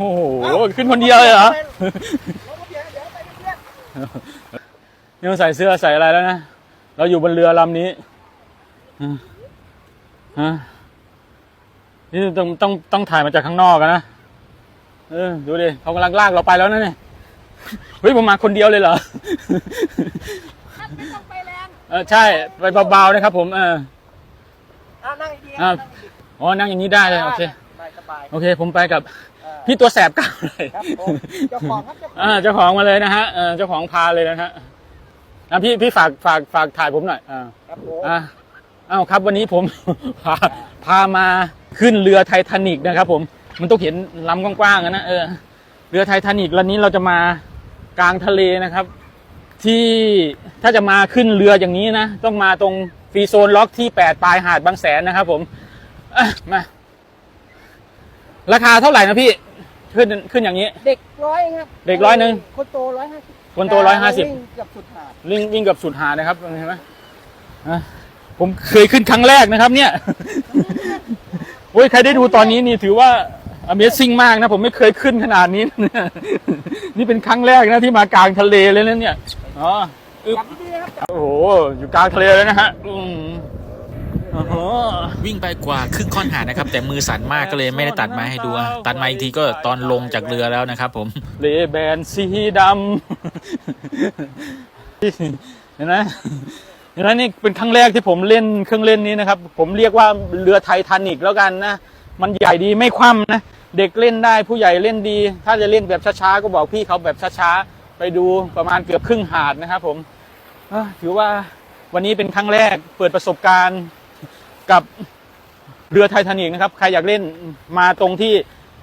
โอ้โห ขึ้นคนเดียวเลยเหรอรถเบียร์เดี๋ยวไปเพื่อนนี่มันใส่เสื้อใส่อะไรแล้วนะ เราอยู่บนเรือลำนี้ฮะฮะนี่ต้องต้องต้องถ่ายมาจากข้างนอกอะนะ เออ ดูดิเขากำลังลากเราไปแล้วนะเนี่ย เฮ้ยผมมาคนเดียวเลยเหรอท่านไม่ต้องไปแรงเออใช่ ไปเบาๆนะครับผม เอออ่านั่งดีๆอ่านั่งดีอ๋อ นั่งอย่างนี้ได้เลย โอเค สบายสบายโอเค ผมไปกับเออพี่ตัวแสบเก้าเลยครับผมเจ้าของครับเจ้าของอ่าเจ้าของมาเลยนะฮะเออเจ้าของพาเลยนะฮะอะพี่พี่ฝากฝากฝากถ่ายผมหน่อยอ่าครับผมอ่าอ้าวครับวันนี้ผมพาพามาขึ้นเรือไททานิกนะครับ ผมมันต้องเห็นลำกว้างๆอะนะเออเรือไททานิกลำนี้เราจะมากลางทะเลนะครับ ที่ถ้าจะมาขึ้นเรืออย่างนี้นะ ต้องมาตรงฟรีโซนล็อกที่ 8 ปลายหาดบางแสนนะครับผมอะมา ราคาเท่าไหร่นะพี่ ขึ้นขึ้นอย่างนี้ เด็กร้อยครับเด็กร้อยหนึ่งคนโตร้อยห้าสิบคนโต150วิ่งเกับสุดหาดวิ่งวิ่งกับสุดหาดนะครับเห็นไหมอะผมเคยขึ้นครั้งแรกนะครับ เนี่ยโอ้ยใครได้ดูตอนนี้นี่ถือว่า Amazing มากนะ ผมไม่เคยขึ้นขนาดนี้ นี่เป็นครั้งแรกนะที่มากลางทะเลเลยนะเนี่ยอ๋ออึ๊บจับดีๆนะครับจับโอ้โห อยู่กลางทะเลเลยนะฮะอืม โอ้โหวิ่งไปกว่าครึ่งค่อนหาดนะครับ แต่มือสั่นมากก็เลยไม่ได้ตัดมาให้ดูอะตัดมาอีกทีก็ตอนลงจากเรือแล้วนะครับ ผมเลแบนสีดำเห็นไหมเห็นไหมนี่เป็นครั้งแรกที่ผมเล่นเครื่องเล่นนี้นะครับ ผมเรียกว่าเรือไททานิกแล้วกันนะมันใหญ่ดีไม่คว่ำนะเด็กเล่นได้ผู้ใหญ่เล่นดี ถ้าจะเล่นแบบช้าๆก็บอกพี่เขาแบบช้าๆไปดูประมาณเกือบครึ่งหาดนะครับ ผมเอ้อถือว่าวันนี้เป็นครั้งแรกเปิดประสบการณ์ กับเรือไททานิกนะครับ ใครอยากเล่นมาตรงที่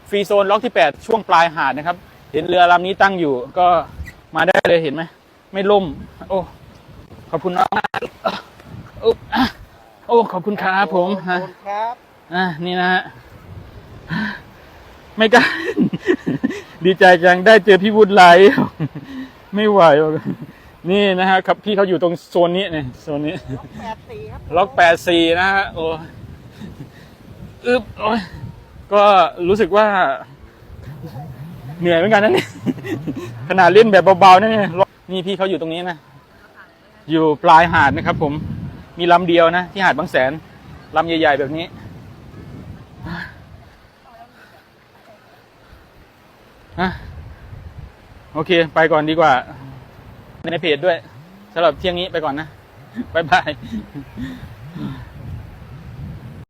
ฟรีโซนล็อกที่ 8 ช่วงปลายหาดนะครับ เห็นเรือลำนี้ตั้งอยู่ก็มาได้เลยเห็นไหม ไม่ล่ม โอ้ ขอบคุณน้องมากอุ๊บอะโอ้ ขอบคุณครับผมขฮะอบคุณครับอะนี่นะฮะ ไม่กล้า ดีใจจังได้เจอพี่วุฒิไลท์ไม่ไหวหรอก นี่นะฮะครับพี่เขาอยู่ตรงโซนนี้เนี่ยโซนนี้ แปดสี่ครับล็อกแปดสี่นะฮะโอ้อึบโอ้ยก็รู้สึกว่า เหนื่อยเหมือนกันนะเนี่ยขนาดเล่นแบบเบาๆนะเนี่ยนี่พี่เขาอยู่ตรงนี้นะ อยู่ปลายหาดนะครับ ผมมีลำเดียวนะ ที่หาดบางแสนลำใหญ่ ๆ แบบนี้ฮะโอเค ไปก่อนดีกว่า ในเพจด้วยสำหรับเที่ยงนี้ไปก่อนนะ บ๊ายบาย